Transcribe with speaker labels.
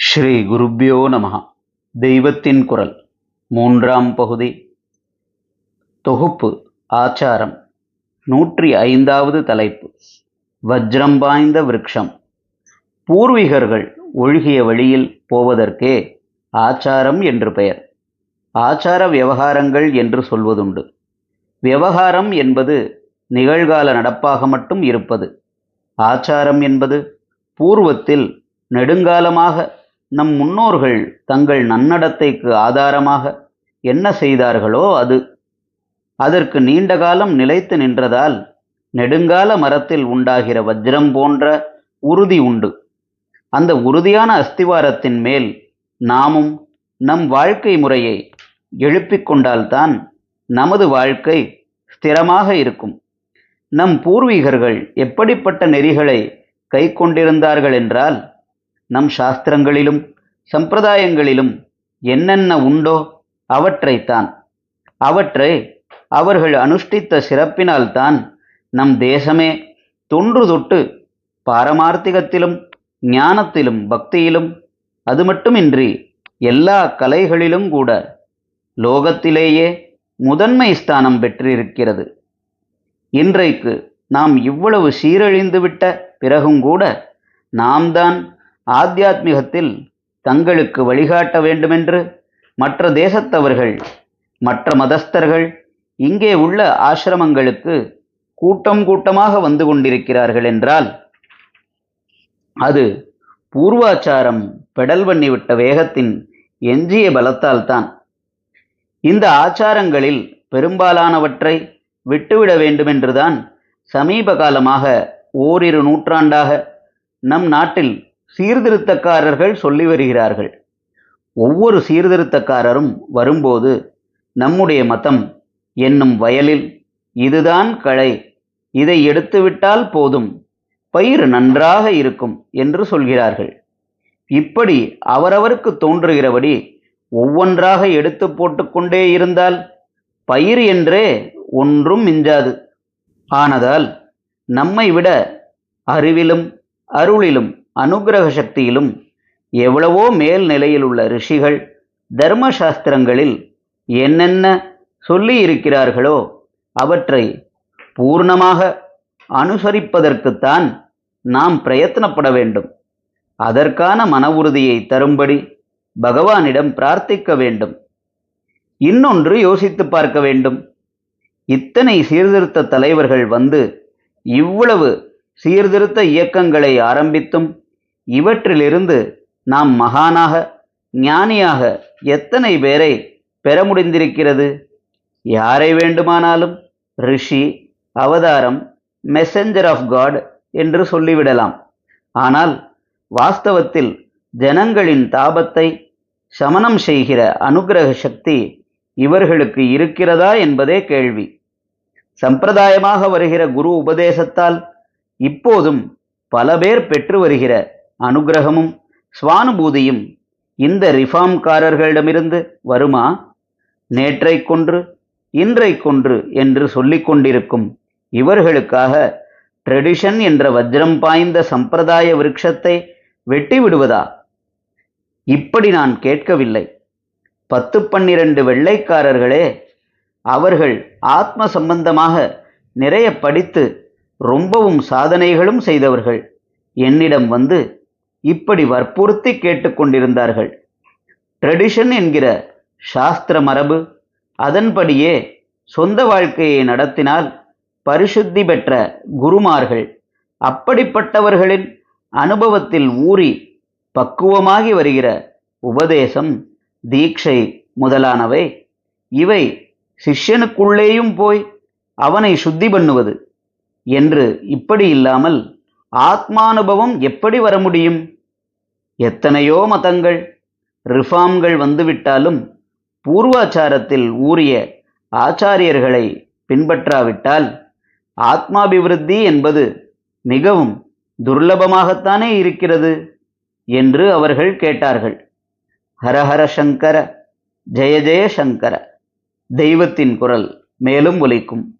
Speaker 1: ஸ்ரீ குருப்பியோ நமஹ. தெய்வத்தின் குரல். மூன்றாம் பகுதி. தொகுப்பு ஆச்சாரம். நூற்றி ஐந்தாவது தலைப்பு. வஜ்ரம் பாய்ந்த விருட்சம் பூர்வீகர்கள் ஒழுகிய வழியில் போவதற்கே ஆச்சாரம் என்று பெயர். ஆச்சார விவகாரங்கள் என்று சொல்வதுண்டு. விவகாரம் என்பது நிகழ்கால நடப்பாக மட்டும் இருப்பது. ஆச்சாரம் என்பது பூர்வத்தில் நெடுங்காலமாக நம் முன்னோர்கள் தங்கள் நன்னடத்தைக்கு ஆதாரமாக என்ன செய்தார்களோ அது. அதற்கு நீண்ட காலம் நிலைத்து நின்றதால் நெடுங்கால மரத்தில் உண்டாகிற வஜ்ரம் போன்ற உறுதி உண்டு. அந்த உறுதியான அஸ்திவாரத்தின் மேல் நாமும் நம் வாழ்க்கை முறையை எழுப்பிக் கொண்டால்தான் நமது வாழ்க்கை ஸ்திரமாக இருக்கும். நம் பூர்வீகர்கள் எப்படிப்பட்ட நெறிகளை கை கொண்டிருந்தார்கள் என்றால் நம் சாஸ்திரங்களிலும் சம்பிரதாயங்களிலும் என்னென்ன உண்டோ அவற்றைத்தான். அவற்றை அவர்கள் அனுஷ்டித்த சிறப்பினால்தான் நம் தேசமே தொன்று தொட்டு பாரமார்த்திகத்திலும் ஞானத்திலும் பக்தியிலும் அது மட்டுமின்றி எல்லா கலைகளிலும் கூட லோகத்திலேயே முதன்மை ஸ்தானம் பெற்றிருக்கிறது. இன்றைக்கு நாம் இவ்வளவு சீரழிந்துவிட்ட பிறகும் கூட நாம் தான் ஆத்தியாத்மிகத்தில் தங்களுக்கு வழிகாட்ட வேண்டுமென்று மற்ற தேசத்தவர்கள் மற்ற மதஸ்தர்கள் இங்கே உள்ள ஆசிரமங்களுக்கு கூட்டம் கூட்டமாக வந்து கொண்டிருக்கிறார்கள் என்றால் அது பூர்வாச்சாரம் பெடல் பண்ணிவிட்ட வேகத்தின் எஞ்சிய பலத்தால் தான் இந்த ஆச்சாரங்களில் பெரும்பாலானவற்றை விட்டுவிட வேண்டுமென்றுதான் சமீப காலமாக ஓரிரு நூற்றாண்டாக நம் நாட்டில் சீர்திருத்தக்காரர்கள் சொல்லி வருகிறார்கள். ஒவ்வொரு சீர்திருத்தக்காரரும் வரும்போது நம்முடைய மதம் என்னும் வயலில் இதுதான் களை இதை எடுத்துவிட்டால் போதும். பயிர் நன்றாக இருக்கும் என்று சொல்கிறார்கள். இப்படி அவரவருக்கு தோன்றுகிறபடி ஒவ்வொன்றாக எடுத்து போட்டுக்கொண்டே இருந்தால் பயிர் என்றே ஒன்றும் மிஞ்சாது. ஆனதால் நம்மை விட அறிவிலும் அருளிலும் அனுகிரக சக்தியிலும் எவ்வளவோ மேல் நிலையில் உள்ள ரிஷிகள் தர்ம சாஸ்திரங்களில் என்னென்ன சொல்லி இருக்கிறார்களோ அவற்றை பூர்ணமாக அனுசரிப்பதற்குத்தான் நாம் பிரயத்தனப்பட வேண்டும். அதற்கான மன உறுதியை தரும்படி பகவானிடம் பிரார்த்திக்க வேண்டும். இன்னொன்று யோசித்து பார்க்க வேண்டும். இத்தனை சீர்திருத்த தலைவர்கள் வந்து இவ்வளவு சீர்திருத்த இயக்கங்களை ஆரம்பித்தும் இவற்றிலிருந்து நாம் மகானாக ஞானியாக எத்தனை பேரை பெற முடிந்திருக்கிறது? யாரை வேண்டுமானாலும் ரிஷி அவதாரம் மெசஞ்சர் ஆஃப் காட் என்று சொல்லிவிடலாம். ஆனால் வாஸ்தவத்தில் ஜனங்களின் தாபத்தை சமனம் செய்கிற அனுகிரக சக்தி இவர்களுக்கு இருக்கிறதா என்பதே கேள்வி. சம்பிரதாயமாக வருகிற குரு உபதேசத்தால் இப்போதும் பல பேர் பெற்று வருகிற அனுகிரகமும் சுவானுபூதியும் இந்த ரிஃபார்ம்காரர்களிடமிருந்து வருமா? நேற்றை கொன்று இன்றை கொன்று என்று சொல்லிக் கொண்டிருக்கும் இவர்களுக்காக ட்ரெடிஷன் என்ற வஜ்ரம் பாய்ந்த சம்பிரதாய விருட்சத்தை வெட்டி விடுவதா? இப்படி நான் கேட்கவில்லை. பத்து பன்னிரண்டு வெள்ளைக்காரர்களே அவர்கள் ஆத்ம சம்பந்தமாக நிறைய படித்து ரொம்பவும் சாதனைகளும் செய்தவர்கள். என்னிடம் வந்து இப்படி வற்புறுத்தி கேட்டுக்கொண்டிருந்தார்கள் ட்ரெடிஷன் என்கிற சாஸ்திர மரபு அதன்படியே சொந்த வாழ்க்கையை நடத்தினால் பரிசுத்தி பெற்ற குருமார்கள் அப்படிப்பட்டவர்களின் அனுபவத்தில் ஊறி பக்குவமாகி வருகிற உபதேசம் தீட்சை முதலானவை. இவை சிஷ்யனுக்குள்ளேயும் போய் அவனை சுத்தி பண்ணுவது. என்று இப்படி இல்லாமல் ஆத்மானுபவம் எப்படி வர முடியும்? எத்தனையோ மதங்கள் ரிஃபார்ம்கள் வந்துவிட்டாலும் பூர்வாச்சாரத்தில் ஊறிய ஆச்சாரியர்களை பின்பற்றாவிட்டால் ஆத்மாபிவிருத்தி என்பது மிகவும் துர்லபமாகத்தானே இருக்கிறது என்று அவர்கள் கேட்டார்கள். ஹரஹர சங்கர ஜெய ஜெய சங்கர. தெய்வத்தின் குரல் மேலும் ஒலிக்கும்.